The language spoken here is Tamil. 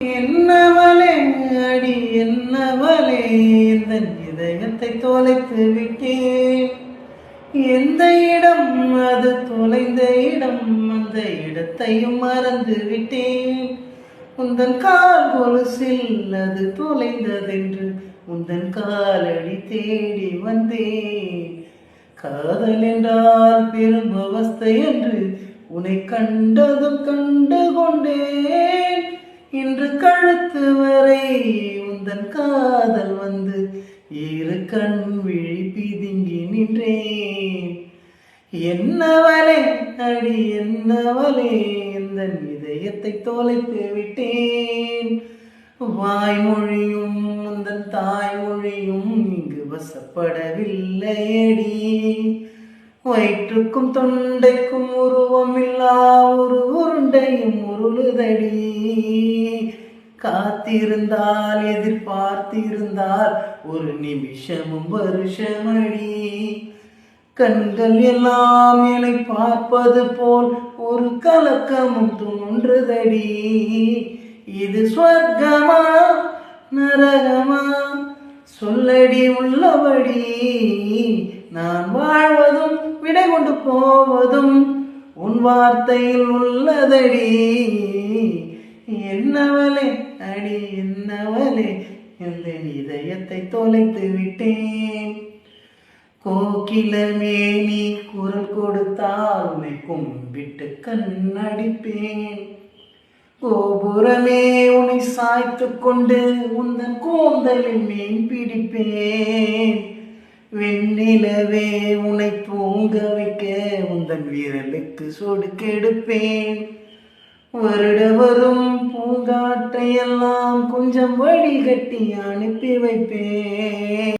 என்னவளே அடி என்னவளே? இந்த இதயத்தை தொலைத்து விட்டேன்? எந்த இடம் அது தொலைந்த இடம்? அந்த இடத்தையும் மறந்து விட்டேன். உந்தன் கால் கொலுசில் அது தொலைந்ததென்று உந்தன் காலடி தேடி வந்தேன். காதல் என்றால் பெரும் அவஸ்தை என்று உன்னை கண்டதும் கண்டு கழுத்து வரை உந்தன் காதல் வந்து இரு கண் விழி பிதுங்கி நின்றேன். என்னவளே அடி என்னவளே இந்த இதயத்தை தொலைத்து விட்டேன். வாய்மொழியும் உந்தன் தாய்மொழியும் இங்கு வசப்படவில்லையடி. வயிற்றுக்கும் தொண்டைக்கும் உருவம் இல்லா ஒரு உருண்டையும் உருளுதடி. காத்திருந்தால் எதிர்பார்த்திருந்தால் ஒரு நிமிஷமும் வருஷமடி. கண்கள் எல்லாம் என்னை பார்ப்பது போல் ஒரு கலக்கமும் தோன்றுதடி. இது ஸ்வர்க்கமா நரகமா? சொல்லடி உள்ளபடி நான் வாழ்வதும் விடை கொண்டு போவதும் உன் வார்த்தையில் உள்ளதடி. என்னவளே அடி என்னவளே இந்த இதயத்தை தொலைத்து விட்டேன். கோகிலமே நீ குரல் கொடுத்தால் உன்னை கும்பிட்டு கண்ணடிப்பேன். கோபுரமே உன்னை சாய்த்து கொண்டு உந்தன் கூந்தலில் மீன் பிடிப்பேன். வெண்ணிலவே உன்னை பூங்க வைக்க உந்தன் விரலுக்கு சொடுக்கெடுப்பேன். வருட வரும் பூங்காற்றையெல்லாம் கொஞ்சம் வடிகட்டி அனுப்பி வைப்பேன்.